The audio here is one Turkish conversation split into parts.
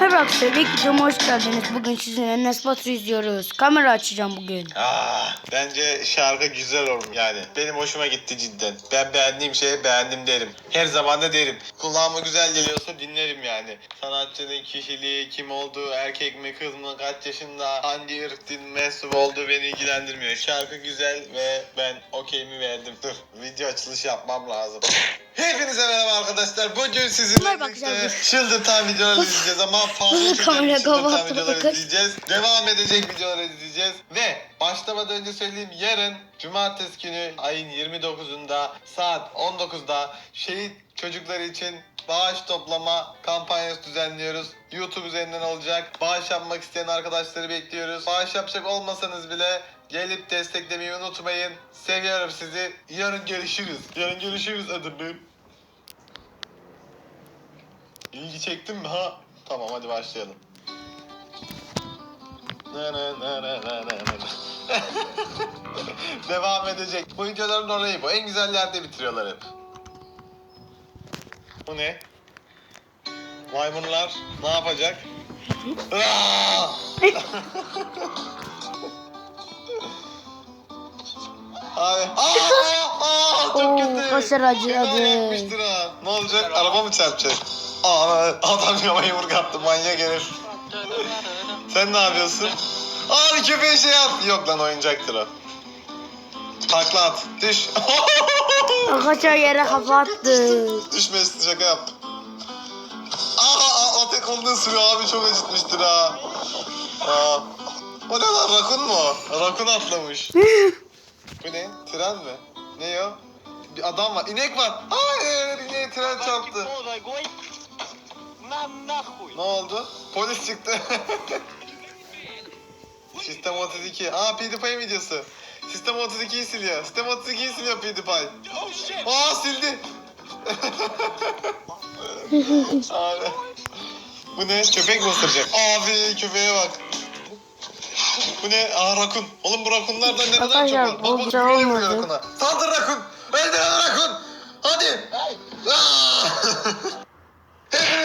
Merhaba arkadaşlar, ilk videoma hoş geldiniz. Bugün sizinle Enes Batur izliyoruz. Kamera açacağım bugün. Aa, bence şarkı güzel olmuş yani. Benim hoşuma gitti cidden. Ben beğendiğim şeye beğendim derim. Her zaman da derim. Kulağıma güzel geliyorsa dinlerim yani. Sanatçının kişiliği, kim olduğu, erkek mi kız mı, kaç yaşında, hangi ırk din mensup olduğu beni ilgilendirmiyor. Şarkı güzel ve ben okeyimi verdim. Dur video açılış yapmam lazım. Hepinize merhaba arkadaşlar. Bugün sizinle birlikte çıldırtan videolar izleyeceğiz ama fazla Kamera kapattı, videolar bakın. izleyeceğiz. Devam edecek videolar izleyeceğiz. Ve başlamadan önce söyleyeyim yarın cumartesi günü ayın 29'unda saat 19'da şehit çocukları için bağış toplama kampanyası düzenliyoruz. YouTube üzerinden olacak. Bağış yapmak isteyen arkadaşları bekliyoruz. Bağış yapacak olmasanız bile gelip desteklemeyi unutmayın. Seviyorum sizi. Yarın görüşürüz. Yarın görüşürüz adamım. İlgi çektin mi ha? Tamam hadi başlayalım. Devam edecek. Bu videoların olayı bu. En güzel yerde bitiriyorlar hep. Bu ne? Maymunlar ne yapacak? Abi. Aa, aa, çok Oo, kötü. kaşar acı. Ne olacak? Araba mı çarpacak? Aa, adam yama yumruk attı. Manyak herif. Sen ne yapıyorsun? Abi köpeğe şey at. Yok lan oyuncaktır o. Takla at. Düş. Arkadaşlar yere kafa attı. Düşmesin şaka yaptım. Aa, aa, o tek olduğu sürüyor abi çok acıtmıştır ha. Aa. O ne lan rakun mu? Rakun atlamış. Bu ne? Tren mi? Ne o? Bir adam var. İnek var. Hayır ineğe tren çarptı. Ne oldu? Polis çıktı. Sistem 32. Aa PewDiePie videosu. Sistem 32'yi siliyor. Sistem 32'yi siliyor PewDiePie. Aa sildi. Abi. Bu ne? Köpek mi ısıracak? Abi köpeğe bak. Bu ne? Aa rakun. Oğlum bu rakunlardan ne kadar çok var. Bak bak olmadı. rakuna. Saldır rakun. Öldür rakun. Hadi. Aa!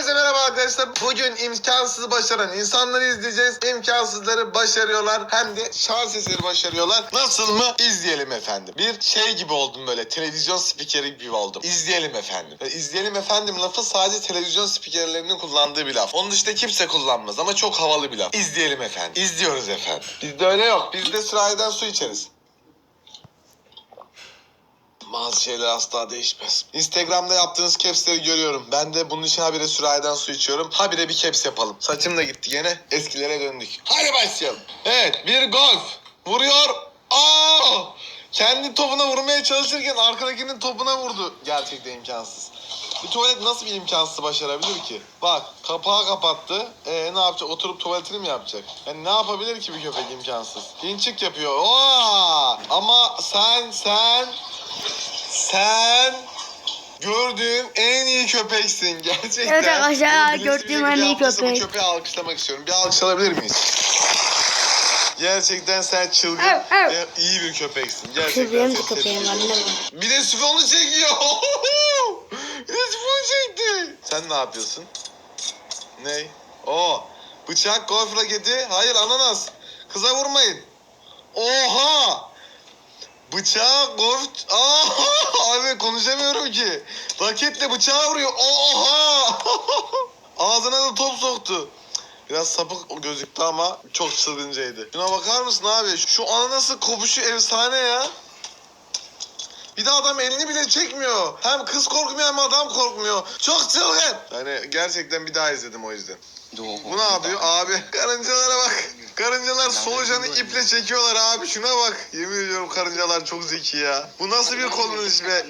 Hepinize merhaba arkadaşlar. Bugün imkansız başaran insanları izleyeceğiz. İmkansızları başarıyorlar. Hem de şans eseri başarıyorlar. Nasıl mı? İzleyelim efendim. Bir şey gibi oldum böyle. Televizyon spikeri gibi oldum. İzleyelim efendim. E, İzleyelim efendim lafı sadece televizyon spikerlerinin kullandığı bir laf. Onun dışında kimse kullanmaz ama çok havalı bir laf. İzleyelim efendim. İzliyoruz efendim. Bizde öyle yok. Bizde sıraydan su içeriz. Bazı şeyler asla değişmez. Instagram'da yaptığınız capsleri görüyorum. Ben de bunun için habire sürahiden su içiyorum. Habire bir caps yapalım. Saçım da gitti gene. Eskilere döndük. Hadi başlayalım. Evet bir golf. Vuruyor. Aa! Kendi topuna vurmaya çalışırken arkadakinin topuna vurdu. Gerçekten imkansız. Bir tuvalet nasıl bir imkansız başarabilir ki? Bak kapağı kapattı. Ee, ne yapacak? Oturup tuvaletini mi yapacak? Yani ne yapabilir ki bir köpek imkansız? İnçik yapıyor. Oo! Ama sen sen sen gördüğüm en iyi köpeksin gerçekten. Evet arkadaşlar, Bunu gördüğüm en iyi yaptıysa köpek. Köpeği alkışlamak istiyorum. Bir alkış alabilir miyiz? Gerçekten sen çılgın evet. ve iyi bir köpeksin. Gerçekten seni köpeğim tebrik ediyorum. Bir de sifonu çekiyor. bir de sifonu çekti. Sen ne yapıyorsun? Ne? O bıçak golf raketi. Hayır ananas. Kıza vurmayın. Oha! Bıçağı golf... Aa! Abi konuşamıyorum ki. Raketle bıçağı vuruyor. Oha! Ağzına da top soktu. Biraz sapık gözüktü ama çok çılgıncaydı. Şuna bakar mısın abi? Şu ananası kopuşu efsane ya. Bir de adam elini bile çekmiyor. Hem kız korkmuyor hem adam korkmuyor. Çok çılgın. Yani gerçekten bir daha izledim o yüzden. Bu ne yapıyor abi? Karıncalara bak. Karıncalar solucanı iple çekiyorlar abi. Şuna bak. Yemin ediyorum karıncalar çok zeki ya. Bu nasıl bir kullanış be?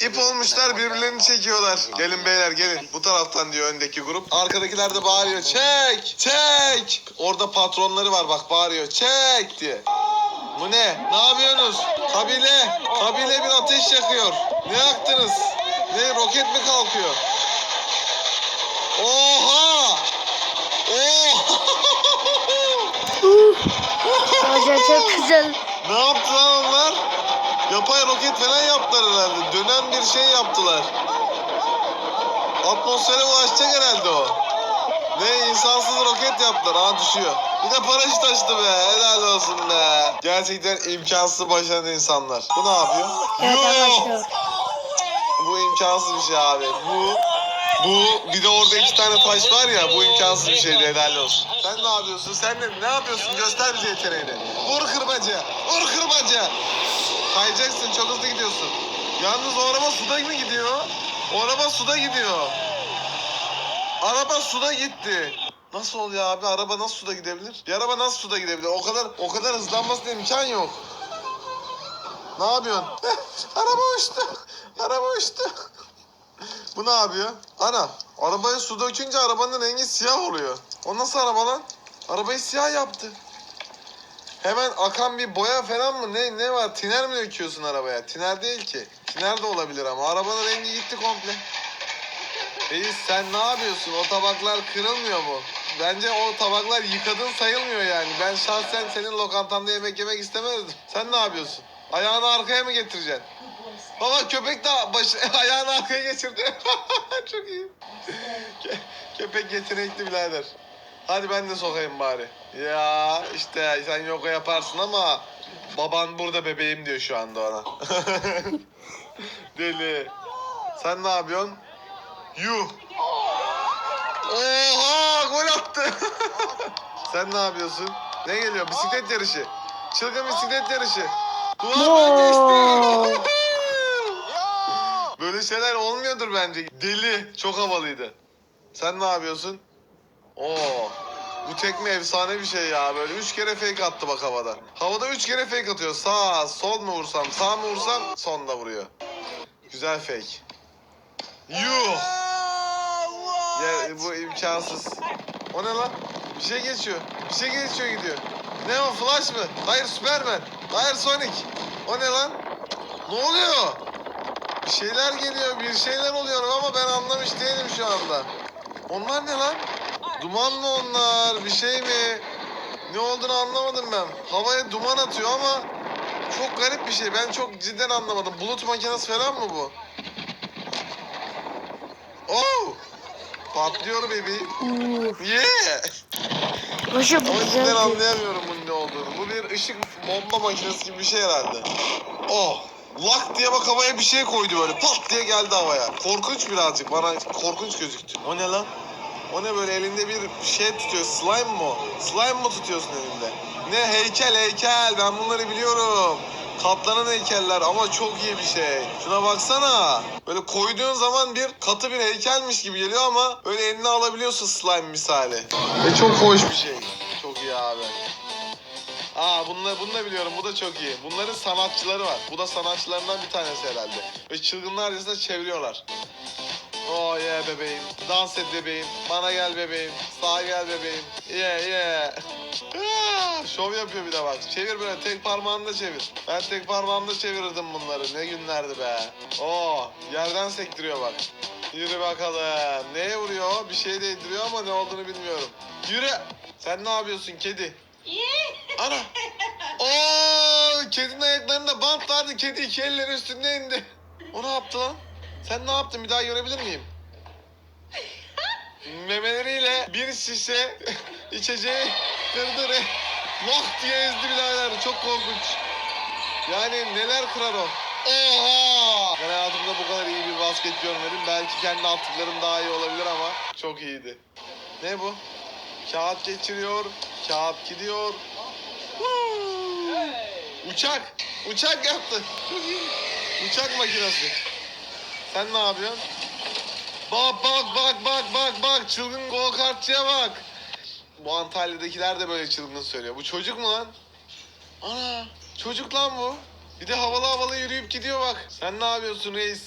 İp olmuşlar birbirlerini çekiyorlar. Gelin beyler gelin. Bu taraftan diyor öndeki grup. Arkadakiler de bağırıyor. Çek! Çek! Orada patronları var bak bağırıyor. Çek diye. Bu ne? Ne yapıyorsunuz? Kabile. Kabile bir ateş yakıyor. Ne yaktınız? Ne roket mi kalkıyor? Oha! Arkadaşlar çok güzel. ne yaptı lan onlar? Yapay roket falan yaptılar herhalde. Dönen bir şey yaptılar. Atmosfere ulaşacak herhalde o. Ne insansız roket yaptılar. Ha düşüyor. Bir de paraşüt açtı be. Helal olsun be. Gerçekten imkansız başaran insanlar. Bu ne yapıyor? Evet arkadaşlar. Bu imkansız bir şey abi. Bu bu bir de orada iki tane taş var ya bu imkansız bir şeydi helal olsun. Sen ne yapıyorsun? Sen de ne yapıyorsun? Göster bize yeteneğini. Vur kırbaca. Vur kırbaca. Kayacaksın çok hızlı gidiyorsun. Yalnız o araba suda mı gidiyor? O araba suda gidiyor. Araba suda gitti. Nasıl oluyor abi? Araba nasıl suda gidebilir? Bir araba nasıl suda gidebilir? O kadar o kadar hızlanmasına imkan yok. Ne yapıyorsun? araba uçtu. Araba uçtu. Bu ne yapıyor? Ana, arabayı su dökünce arabanın rengi siyah oluyor. O nasıl araba lan? Arabayı siyah yaptı. Hemen akan bir boya falan mı? Ne ne var? Tiner mi döküyorsun arabaya? Tiner değil ki. Tiner de olabilir ama arabanın rengi gitti komple. Reis sen ne yapıyorsun? O tabaklar kırılmıyor mu? Bence o tabaklar yıkadın sayılmıyor yani. Ben şahsen senin lokantanda yemek yemek istemezdim. Sen ne yapıyorsun? Ayağını arkaya mı getireceksin? Baba köpek de baş, ayağını arkaya geçirdi. Çok iyi. Kö- köpek yetenekli birader. Hadi ben de sokayım bari. Ya işte sen yoga yaparsın ama baban burada bebeğim diyor şu anda ona. Deli. Sen ne yapıyorsun? Yuh. Oha gol attı. Sen ne yapıyorsun? Ne geliyor? Bisiklet yarışı. Çılgın bisiklet yarışı. Duvardan geçti. Böyle şeyler olmuyordur bence. Deli. Çok havalıydı. Sen ne yapıyorsun? Oo. Bu tekme efsane bir şey ya. Böyle üç kere fake attı bak havada. Havada üç kere fake atıyor. Sağ, sol mu vursam, sağ mı vursam sonda vuruyor. Güzel fake. Yuh. Ya bu imkansız. O ne lan? Bir şey geçiyor. Bir şey geçiyor gidiyor. Ne o Flash mı? Hayır Superman. Hayır Sonic. O ne lan? Ne oluyor? Bir şeyler geliyor, bir şeyler oluyor ama ben anlamış değilim şu anda. Onlar ne lan? Duman mı onlar? Bir şey mi? Ne olduğunu anlamadım ben. Havaya duman atıyor ama çok garip bir şey. Ben çok cidden anlamadım. Bulut makinesi falan mı bu? Oh! Patlıyor. Uf. Yeah! Bu Ama cidden anlayamıyorum bunun ne olduğunu. Bu bir ışık bomba makinesi gibi bir şey herhalde. Oh! Lak diye bak havaya bir şey koydu böyle. Pat diye geldi havaya. Korkunç birazcık. Bana korkunç gözüktü. O ne lan? O ne böyle elinde bir şey tutuyor. Slime mı? Slime mı tutuyorsun elinde? Ne heykel heykel. Ben bunları biliyorum. Katlanan heykeller ama çok iyi bir şey. Şuna baksana. Böyle koyduğun zaman bir katı bir heykelmiş gibi geliyor ama öyle eline alabiliyorsun slime misali. Ve çok hoş bir şey. Çok iyi abi. Aa bunu, bunu da biliyorum. Bu da çok iyi. Bunların sanatçıları var. Bu da sanatçılarından bir tanesi herhalde. Ve çılgınlarcasına çeviriyorlar. Oh yeah bebeğim. Dans et bebeğim. Bana gel bebeğim. Sağa gel bebeğim. Yeah yeah. Ah, Şov yapıyor bir de bak. Çevir böyle tek parmağında çevir. Ben tek parmağımda çevirirdim bunları. Ne günlerdi be. Oo yerden sektiriyor bak. Yürü bakalım. Neye vuruyor? Bir şey değdiriyor ama ne olduğunu bilmiyorum. Yürü. Sen ne yapıyorsun kedi? Ana. Oo, kedinin ayaklarında bant vardı. Kedi iki elleri üstünde indi. O ne yaptı lan? Sen ne yaptın? Bir daha görebilir miyim? Memeleriyle bir şişe içeceği kırdı. Loh diye ezdi birader. Çok korkunç. Yani neler kırar o? Oha! Ben hayatımda bu kadar iyi bir basket görmedim. Belki kendi attıklarım daha iyi olabilir ama çok iyiydi. Ne bu? Kağıt geçiriyor. Kağıt gidiyor. Uçak. Uçak yaptı. Uçak makinesi. Sen ne yapıyorsun? Bak bak bak bak bak bak çılgın go kartçıya bak. Bu Antalya'dakiler de böyle çılgın söylüyor. Bu çocuk mu lan? Ana çocuk lan bu. Bir de havalı havalı yürüyüp gidiyor bak. Sen ne yapıyorsun reis?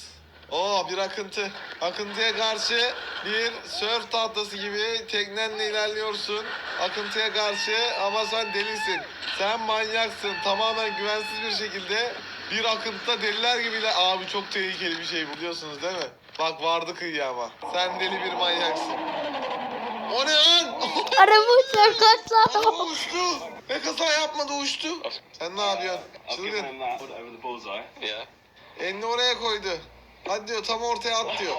Oo bir akıntı. Akıntıya karşı bir sörf tahtası gibi teknenle ilerliyorsun. Akıntıya karşı ama sen delisin. Sen manyaksın. Tamamen güvensiz bir şekilde bir akıntıda deliler gibi ile... Abi çok tehlikeli bir şey biliyorsunuz değil mi? Bak vardı kıyıya ama. Sen deli bir manyaksın. O ne lan? Araba uçak kaçsa. Araba uçtu. Ne kaza yapmadı uçtu. Sen ne yapıyorsun? Çılgın. Elini oraya koydu. Hadi diyor tam ortaya at diyor.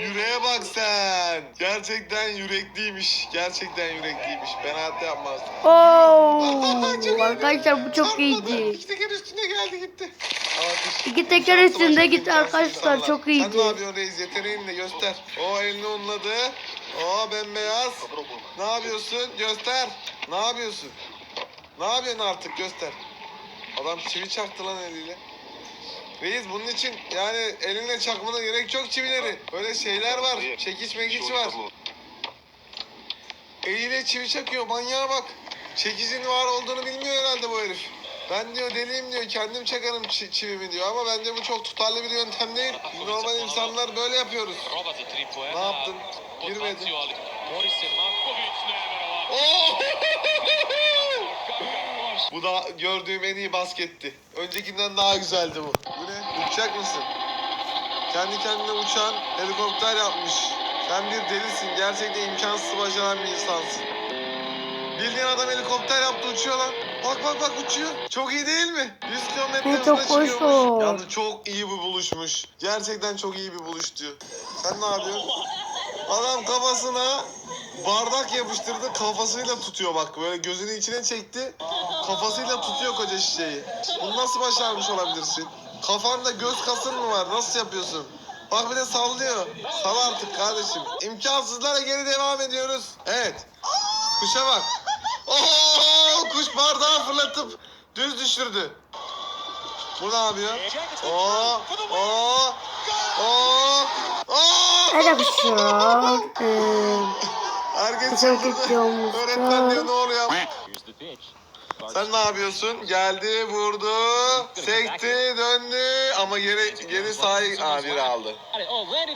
Yüreğe bak sen. Gerçekten yürekliymiş. Gerçekten yürekliymiş. Ben hayatta yapmazdım. Oo, arkadaşlar bu çok iyiydi. İki teker üstüne geldi gitti. Alkış. İki teker İmkansız üstünde imkansız arkadaşlar, çok Sen iyiydi. ne yapıyorsun reis? Yeteneğini de göster. O elini unladı. O bembeyaz. Ne yapıyorsun? Göster. Ne yapıyorsun? Ne yapıyorsun artık? Göster. Adam çivi çaktı lan eliyle. Reis bunun için yani elinle çakmana gerek yok çivileri. Böyle şeyler var. Çekiç mekiç var. Eliyle çivi çakıyor manyağa bak. Çekicin var olduğunu bilmiyor herhalde bu herif. Ben diyor deliyim diyor kendim çakarım çi- çivimi diyor ama bence bu çok tutarlı bir yöntem değil. Normal insanlar böyle yapıyoruz. Ne yaptın? ma Girmedi. Potazioli. Morris Markovic ne var? Oo! bu da gördüğüm en iyi basketti. Öncekinden daha güzeldi bu. Uçacak mısın? Kendi kendine uçan helikopter yapmış. Sen bir delisin. Gerçekten imkansız başaran bir insansın. Bildiğin adam helikopter yaptı uçuyor lan. Bak bak bak uçuyor. Çok iyi değil mi? 100 kilometre Ne hızla çok hoş çıkıyormuş. o. Yalnız çok iyi bir buluşmuş. Gerçekten çok iyi bir buluş diyor. Sen ne yapıyorsun? Adam kafasına bardak yapıştırdı kafasıyla tutuyor bak böyle gözünü içine çekti kafasıyla tutuyor koca şişeyi. Bunu nasıl başarmış olabilirsin? Kafanda göz kasın mı var? Nasıl yapıyorsun? Bak bir de sallıyor. Sal artık kardeşim. İmkansızlara geri devam ediyoruz. Evet. Kuşa bak. Oo, kuş bardağı fırlatıp düz düşürdü. Bu ne yapıyor? Oo, oo, oo, oo. Arkadaşlar. eee, Herkes Çok çıldırdı. gidiyormuş. Öğretmen diyor ne oluyor? Sen ne yapıyorsun? Geldi, vurdu, sekti, döndü ama geri geri sahayı biri aldı.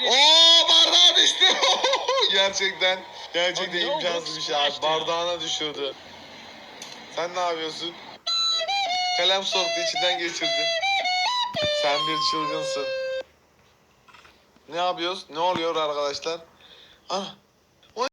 Oo bardağa düştü. gerçekten gerçekten imkansız bir şey abi. Bardağına düşürdü. Sen ne yapıyorsun? Kalem soktu içinden geçirdi. Sen bir çılgınsın. Ne yapıyoruz? Ne oluyor arkadaşlar? Ah